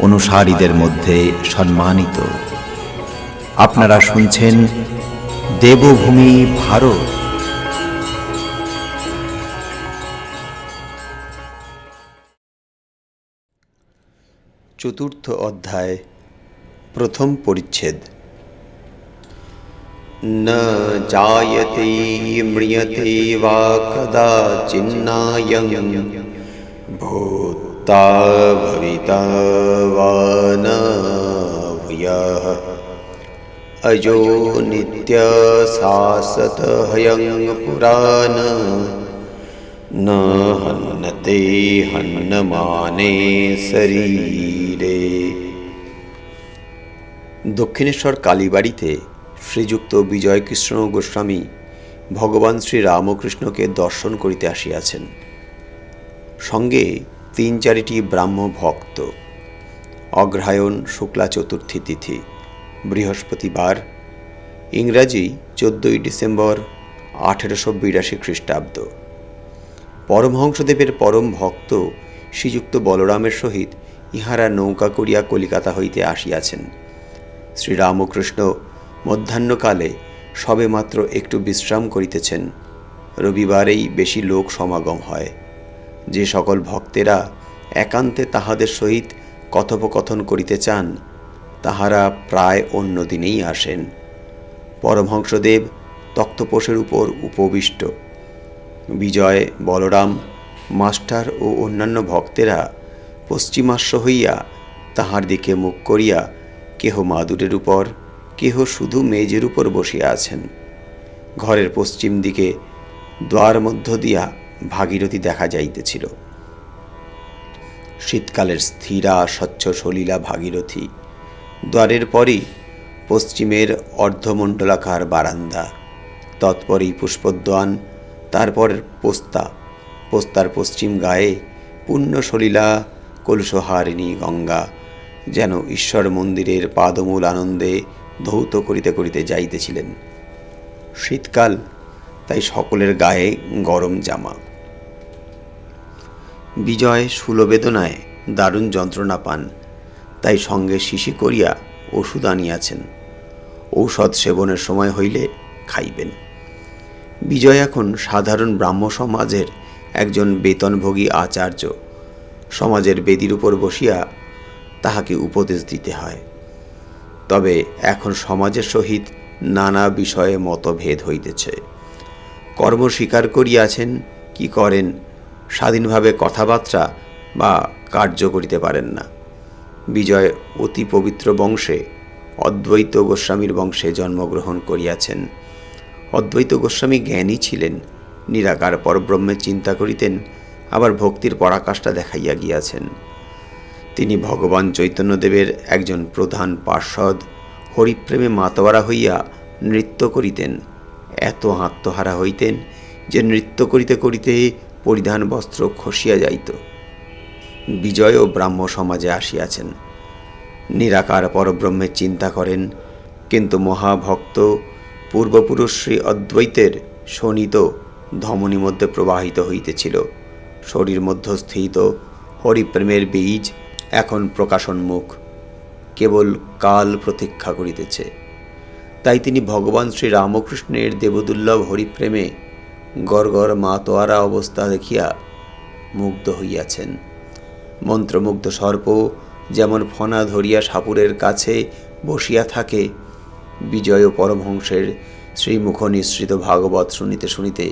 অনুসারীদের মধ্যে সম্মানিত আপনারা শুনছেন দেবভূমি ভারত চতুর্থ অধ্যায় প্রথম পরিচ্ছেদ न जायते म्रियते वा कदाचिन्नायं भूता भविता वा न भूयः अजो नित्यशासतहयं पुराण न हन्नते हन्नमाने शरीरे দক্ষিণেশ্বর কালীবাড়িতে শ্রীযুক্ত বিজয়কৃষ্ণ গোস্বামী ভগবান শ্রী রামকৃষ্ণকে দর্শন করিতে আসিয়াছেন সঙ্গে তিন চারিটি ব্রাহ্ম ভক্ত। অগ্রহায়ণ শুক্লা চতুর্থী তিথি, বৃহস্পতিবার, ইংরাজি চোদ্দই ডিসেম্বর আঠেরোশো বিরাশি খ্রিস্টাব্দ। পরমহংসদেবের পরম ভক্ত শ্রীযুক্ত বলরামের সহিত ইহারা নৌকা করিয়া কলিকাতা হইতে আসিয়াছেন। শ্রীরামকৃষ্ণ মধ্যাহ্নকালে সবেমাত্র একটু বিশ্রাম করিতেছেন। রবিবারেই বেশি লোক সমাগম হয়। যে সকল ভক্তেরা একান্তে তাহাদের সহিত কথোপকথন করিতে চান, তাহারা প্রায় অন্য দিনেই আসেন। পরমহংসদেব তক্তপোষের উপর উপবিষ্ট। বিজয়, বলরাম, মাস্টার ও অন্যান্য ভক্তেরা পশ্চিমাস্য হইয়া তাহার দিকে মুখ করিয়া কেহ মাদুরের উপর, কেহ শুধু মেজের উপর বসিয়া আছেন। ঘরের পশ্চিম দিকে, দ্বার মধ্য দিয়া ভাগীরথী দেখা যাইতেছিল। শীতকালের স্থিরা স্বচ্ছ সলীলা ভাগীরথী দ্বারের পরই পশ্চিমের অর্ধমণ্ডলাকার বারান্দা, তৎপরেই পুষ্পোদ্যান তারপর পোস্তা, পোস্তার পশ্চিম গায়ে পুণ্য সলীলা কলুষহারিণী গঙ্গা, যেন ঈশ্বর মন্দিরের পাদমূল আনন্দে ধৌত করিতে করিতে যাইতেছিলেন। শীতকাল তাই সকলের গায়ে গরম জামা। বিজয় সুলবেদনায় দারুণ যন্ত্রণা পান। তাই সঙ্গে শিশি করিয়া ওষুধ আনিয়াছেন। ঔষধ সেবনের সময় হইলে খাইবেন। বিজয় এখন সাধারণ ব্রাহ্ম সমাজের একজন বেতনভোগী আচার্য। সমাজের বেদির উপর বসিয়া তাহাকে উপদেশ দিতে হয়। তবে এখন সমাজের সহিত নানা বিষয়ে মতভেদ হইতেছে। কর্ম স্বীকার করিয়াছেন, কি করেন স্বাধীনভাবে কথাবার্তা বা কার্য করিতে পারেন না। বিজয় অতি পবিত্র বংশে অদ্বৈত গোস্বামীর বংশে জন্মগ্রহণ করিয়াছেন। অদ্বৈত গোস্বামী জ্ঞানী ছিলেন, নিরাকার পরব্রহ্মের চিন্তা করিতেন, আবার ভক্তির পরাকাষ্ঠা দেখাইয়া গিয়াছেন। তিনি ভগবান চৈতন্যদেবের একজন প্রধান পার্ষদ, হরিপ্রেমে মাতোয়ারা হইয়া নৃত্য করিতেন। এত আত্মহারা হইতেন যে নৃত্য করিতে করিতে পরিধান বস্ত্র খসিয়া যাইত। বিজয়ও ব্রাহ্ম সমাজে আসিয়াছেন। নিরাকার পরব্রহ্মের চিন্তা করেন, কিন্তু মহাভক্ত পূর্বপুরুষ শ্রী অদ্বৈতের শোণিত ধমনী মধ্যে প্রবাহিত হইতেছিল। শরীর মধ্যস্থিত, হরিপ্রেমের বীজ এখন প্রকাশোন্মুখ, কেবল কাল প্রতীক্ষা করিতেছে। তাই তিনি ভগবান শ্রী রামকৃষ্ণের দেবদুর্লভ হরিপ্রেমে গড়গড় মাতোয়ারা অবস্থা দেখিয়া মুগ্ধ হইয়াছেন। মন্ত্রমুগ্ধ সর্প যেমন ফনা ধরিয়া সাপুরের কাছে বসিয়া থাকে, বিজয় পরমহংসের শ্রীমুখ নিঃসৃত ভাগবত শুনিতে শুনিতে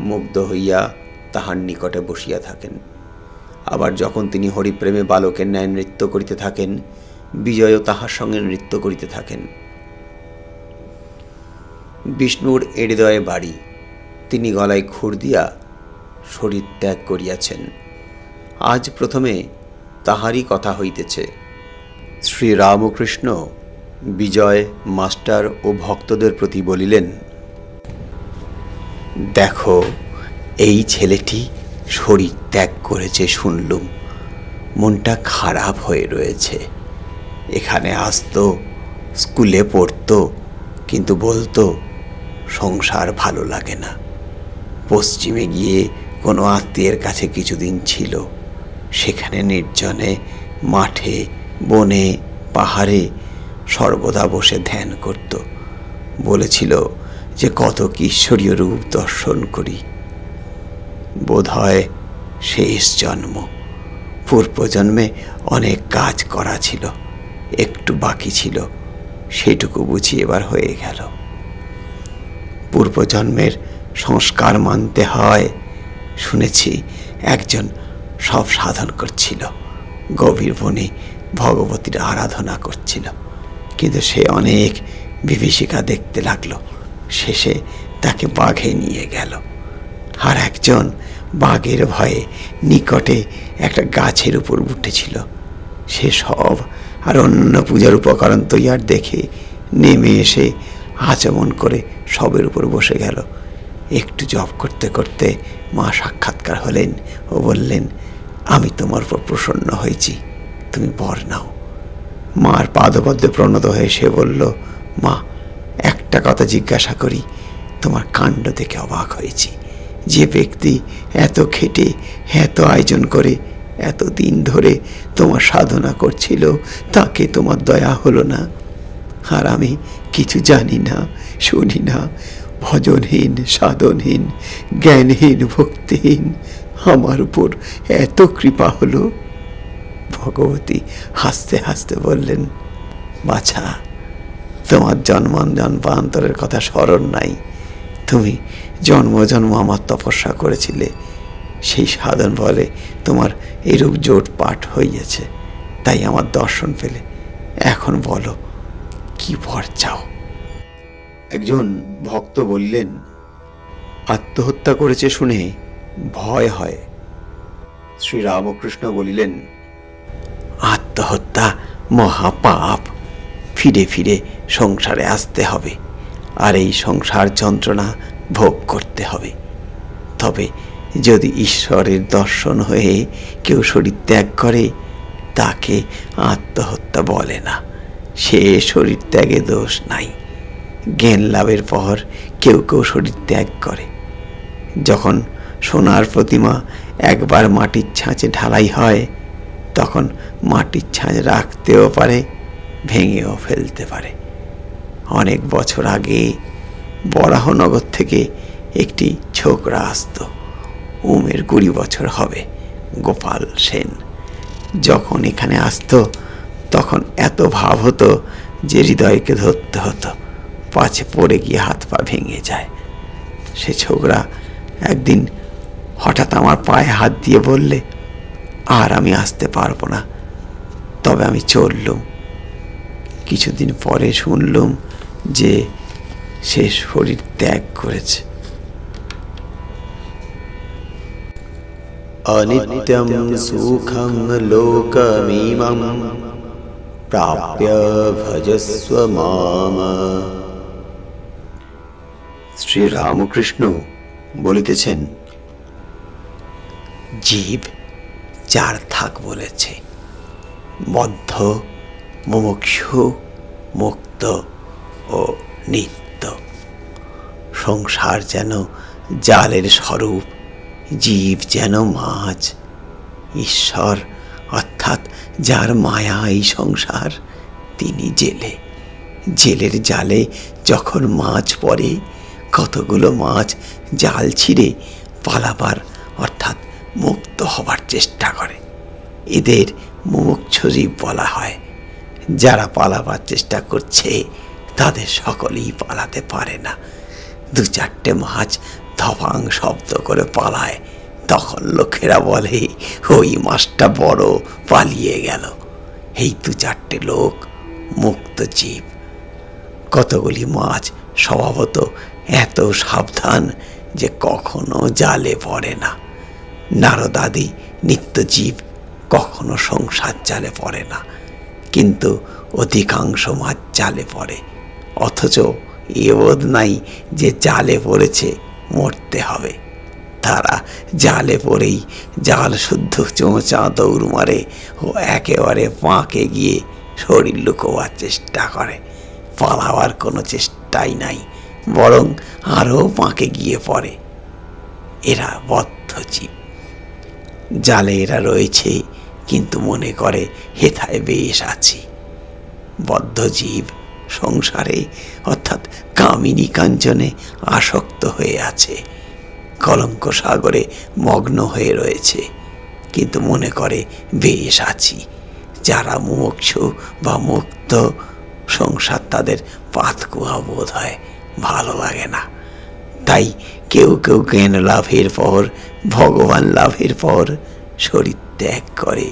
মুগ্ধ হইয়া তাহার নিকটে বসিয়া থাকেন। আবার যখন তিনি হরিপ্রেমে বালকের ন্যায় নৃত্য করিতে থাকেন, বিজয়ও তাহার সঙ্গে নৃত্য করিতে থাকেন। বিষ্ণুর হৃদয়ে বাড়ি। তিনি গলায় খুর দিয়া শরীর ত্যাগ করিয়াছেন। আজ প্রথমে তাহারই কথা হইতেছে। শ্রী রামকৃষ্ণ বিজয়, মাস্টার ও ভক্তদের প্রতি বলিলেন, দেখো, এই ছেলেটি শরীর ত্যাগ করেছে শুনলুম। মনটা খারাপ হয়ে রয়েছে। এখানে আসতো, স্কুলে পড়তো, কিন্তু বলতো, সংসার ভালো লাগে না। পশ্চিমে গিয়ে কোনো আত্মীয়ের কাছে কিছুদিন ছিল। সেখানে নির্জনে, মাঠে, বনে, পাহাড়ে সর্বদা বসে ধ্যান করত। বলেছিল যে কত ঈশ্বরীয় রূপ দর্শন করি। বোধ হয় শেষ জন্ম। পূর্বজন্মে অনেক কাজ করা ছিল। একটু বাকি ছিল। সেটুকু বুঝি এবার হয়ে গেল। পূর্বজন্মের সংস্কার মানতে হয়। শুনেছি একজন সব সাধন করছিল। গভীর বনে ভগবতীর আরাধনা করছিল। কিন্তু সে অনেক বিভীষিকা দেখতে লাগল। শেষে তাকে বাঘে নিয়ে গেল। আর একজন বাঘের ভয়ে নিকটে একটা গাছের উপর উঠেছিল। সে সব আর অন্য পূজার উপকরণ তৈয়ার দেখে নেমে এসে আচমন করে সবের উপর বসে গেল। একটু জব করতে করতে মা সাক্ষাৎকার হলেন ও বললেন, আমি তোমার উপর প্রসন্ন হয়েছি, তুমি বর নাও। মার পাদপদ্মে প্রণত হয়ে সে বলল, মা, একটা কথা জিজ্ঞাসা করি, তোমার কাণ্ড দেখে অবাক হয়েছি। যে ব্যক্তি এত খেটে, এত আয়োজন করে, এত দিন ধরে তোমার সাধনা করছিল, তাকে তোমার দয়া হলো না। আর আমি কিছু জানি না, শুনি না ভজনহীন, সাধনহীন, জ্ঞানহীন, ভক্তিহীন। আমার উপর এত কৃপা হলো। ভগবতী হাসতে হাসতে বললেন, বাছা, তোমার জন্মান জন্মান্তরের কথা স্মরণ নাই। তুমি জন্ম জন্ম আমার তপস্যা করেছিলে। সেই সাধন বলে তোমার এরূপ জোট পাঠ হইয়াছে। তাই আমার দর্শন পেলে। এখন বলো, কি বর চাও? একজন ভক্ত বললেন, আত্মহত্যা করেছে শুনে ভয় হয়। শ্রী রামকৃষ্ণ বলিলেন, আত্মহত্যা মহাপাপ। ফিরে ফিরে সংসারে আসতে হবে, আর এই সংসার যন্ত্রণা ভোগ করতে হবে। তবে যদি ঈশ্বরের দর্শন হয়ে কেউ শরীর ত্যাগ করে, তাকে আত্মহত্যা বলে না। সে শরীর ত্যাগে দোষ নাই। জ্ঞান লাভের পর কেউ কেউ শরীর ত্যাগ করে। যখন সোনার প্রতিমা একবার মাটির ছাঁচে ঢালাই হয়, তখন মাটির ছাঁচ রাখতেও পারে, ভেঙেও ফেলতে পারে। অনেক বছর আগে বরাহনগর থেকে একটি ছোকরা আসতো। উমের কুড়ি বছর হবে, গোপাল সেন। যখন এখানে আসতো, তখন এত ভাব হতো যে হৃদয়কে ধরতে হতো। পাছে পড়ে গিয়ে হাত পা ভেঙে যায়। সে ছোকরা একদিন হঠাৎ আমার পায়ে হাত দিয়ে বললে, আর আমি আসতে পারব না। তবে আমি চললুম। কিছুদিন পরে শুনলুম যে সে শরীর ত্যাগ করেছে। অনিত্যম সুখম লোকমিমম প্রাপ্য ভজস্ব মাম। শ্রী রামকৃষ্ণ বলিতেছেন, জীব চার থাক বলেছে বদ্ধ মুমুক্ষু, মুক্ত ও নিত্য। সংসার যেন জালের স্বরূপ, জীব যেন মাছ। ঈশ্বর অর্থাৎ যার মায়া এই সংসার, তিনি জেলে। জেলের জালে যখন মাছ পড়ে কতগুলো মাছ জাল ছিঁড়ে পালাবার, অর্থাৎ মুক্ত হবার চেষ্টা করে। এদের মুমুক্ষু বলা হয়। যারা পালাবার চেষ্টা করছে, তাদের সকলেই পালাতে পারে না। দু চারটে মাছ ধপাং শব্দ করে পালায়। তখন লোকেরা বলে, ওই মাছটা বড়, পালিয়ে গেল। এই দু চারটে লোক মুক্ত জীব। কতগুলি মাছ স্বভাবত এত সাবধান যে কখনো জালে পড়ে না। নারদাদি নিত্যজীব কখনো সংসার জালে পড়ে না, কিন্তু অধিকাংশ মাছ জালে পড়ে। অথচ এ বোধ নাই যে জালে পড়েছে, মরতে হবে। তারা জালে পড়েই জাল শুদ্ধ চোঁচা দৌড় মারে ও একেবারে পাঁকে গিয়ে শরীর লুকোবার চেষ্টা করে। পালাবার কোনো চেষ্টাই নাই। বরং আরও পাঁকে গিয়ে পড়ে। এরা বদ্ধজীব জালে এরা রয়েছে, কিন্তু মনে করে, হেথায় বেশ আছি। বদ্ধজীব সংসারে, অর্থাৎ কামিনী কাঞ্চনে আসক্ত হয়ে আছে। কলঙ্ক সাগরে মগ্ন হয়ে রয়েছে, কিন্তু মনে করে, বেশ আছি। যারা মুমুক্ষ বা মুক্ত, সংসার তাদের পাতকুয়া বোধ হয়। ভালো লাগে না। তাই কেউ কেউ জ্ঞান লাভের পর, ভগবান লাভের পর শরীর ত্যাগ করে।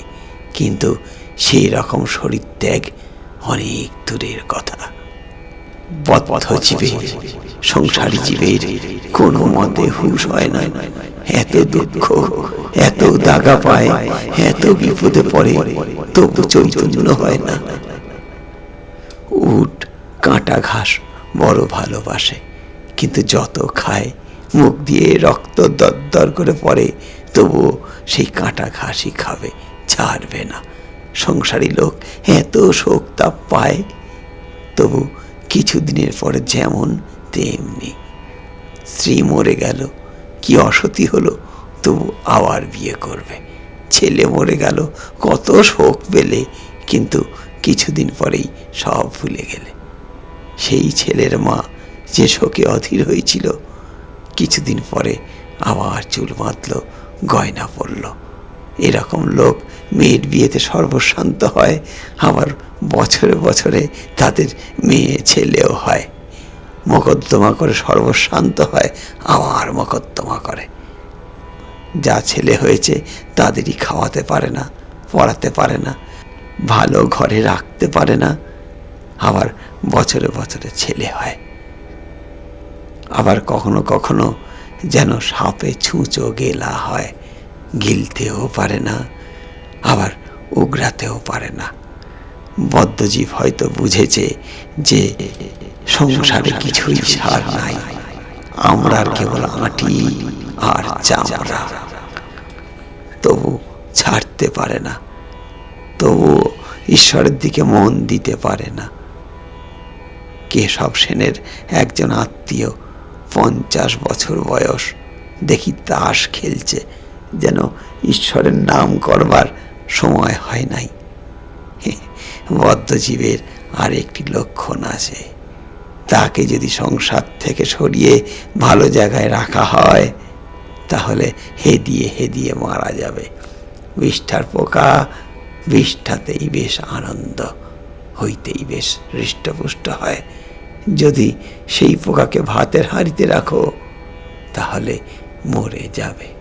কিন্তু সেই রকম শরীর ত্যাগ অনেক দূরের কথা। পথ জীবের সংসারী জীবের কোনো মতে হুশ হয় না। এত দুঃখ, এত দাগা পায়, এত বিপদে পড়ে, তবু চৈতন্য হয় না। উট, কাঁটা ঘাস বড় ভালোবাসে। কিন্তু যত খায়, মুখ দিয়ে রক্ত দরদর করে পড়ে, তবুও সেই কাঁটা ঘাসই খাবে, ছাড়বে না। সংসারী লোক এত শোক তাপ পায়, তবু কিছুদিনের পরে যেমন তেমনি। স্ত্রী মরে গেল, কি অসতী হলো, তবু আবার বিয়ে করবে। ছেলে মরে গেল, কত শোক পেলে, কিন্তু কিছুদিন পরেই সব ভুলে গেলে। সেই ছেলের মা যে শোকে অধীর হয়েছিল। কিছুদিন পরে আবার চুল বাঁধল, গয়না পড়ল এরকম লোক মেয়ের বিয়েতে সর্বশান্ত হয়, আবার বছরে বছরে তাদের মেয়ে ছেলেও হয়। মকদ্দমা করে সর্বশান্ত হয়, আবার মকদ্দমা করে। যা ছেলে হয়েছে তাদেরই খাওয়াতে পারে না, পড়াতে পারে না, ভালো ঘরে রাখতে পারে না আবার বছরে বছরে ছেলে হয়। আবার কখনো কখনো যেন সাপে ছুঁচো গেলা হয় গিলতেও পারে না আবার উগরাতেও পারে না। বদ্ধজীব হয়তো বুঝেছে যে সংসারে কিছুই সার নাই আমরা কেবল আঁটি আর চামড়া। তবু ছাড়তে পারে না তবু ঈশ্বরের দিকে মন দিতে পারে না। কেশব সেনের একজন আত্মীয়, পঞ্চাশ বছর বয়স। দেখি তাস খেলছে, যেন ঈশ্বরের নাম করবার সময় হয় নাই। বদ্ধজীবের আর একটি লক্ষণ আছে। তাকে যদি সংসার থেকে সরিয়ে ভালো জায়গায় রাখা হয়, তাহলে হেদিয়ে হেদিয়ে মারা যাবে। বিষ্ঠার পোকা বিষ্ঠাতেই বেশ আনন্দ। হইতেই বেশ হৃষ্টপুষ্ট হয়। যদি সেই পোকাকে ভাতের হাঁড়িতে রাখো তাহলে মরে যাবে।